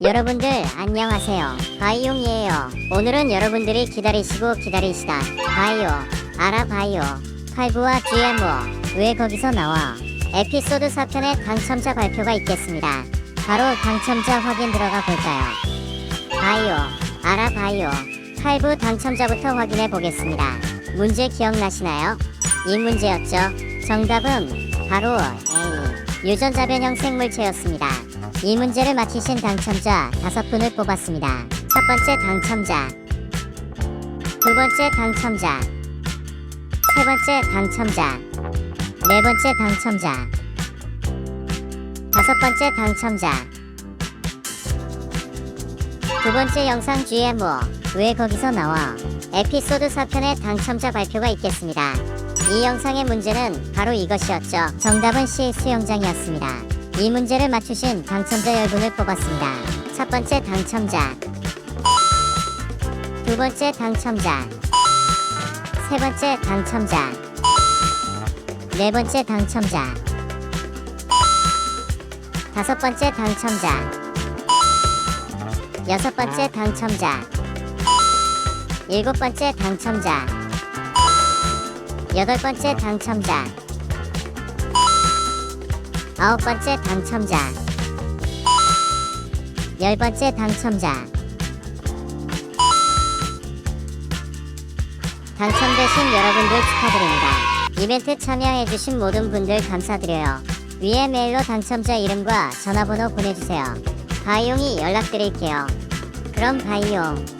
여러분들 안녕하세요. 바이용이에요. 오늘은 여러분들이 기다리시고 기다리시다. 바이오, 알아바이오, 칼부와 GMO, 왜 거기서 나와? 에피소드 4편의 당첨자 발표가 있겠습니다. 바로 당첨자 확인 들어가 볼까요? 바이오, 알아바이오, 칼부 당첨자부터 확인해 보겠습니다. 문제 기억나시나요? 이 문제였죠. 정답은 바로 유전자 변형 생물체였습니다. 이 문제를 맞히신 당첨자 다섯 분을 뽑았습니다. 첫 번째 당첨자, 두 번째 당첨자, 세 번째 당첨자, 네 번째 당첨자, 다섯 번째 당첨자. 두 번째 영상 GMO 왜 거기서 나와? 에피소드 4편의 당첨자 발표가 있겠습니다. 이 영상의 문제는 바로 이것이었죠. 정답은 C 수영장이었습니다. 이 문제를 맞추신 당첨자 10분을 뽑았습니다. 첫 번째 당첨자, 두 번째 당첨자, 세 번째 당첨자, 네 번째 당첨자, 다섯 번째 당첨자, 여섯 번째 당첨자, 일곱 번째 당첨자, 여덟 번째 당첨자, 아홉 번째 당첨자, 열 번째 당첨자. 당첨되신 여러분들 축하드립니다. 이벤트 참여해주신 모든 분들 감사드려요. 위에 메일로 당첨자 이름과 전화번호 보내주세요. 바이용이 연락드릴게요. 그럼 바이용.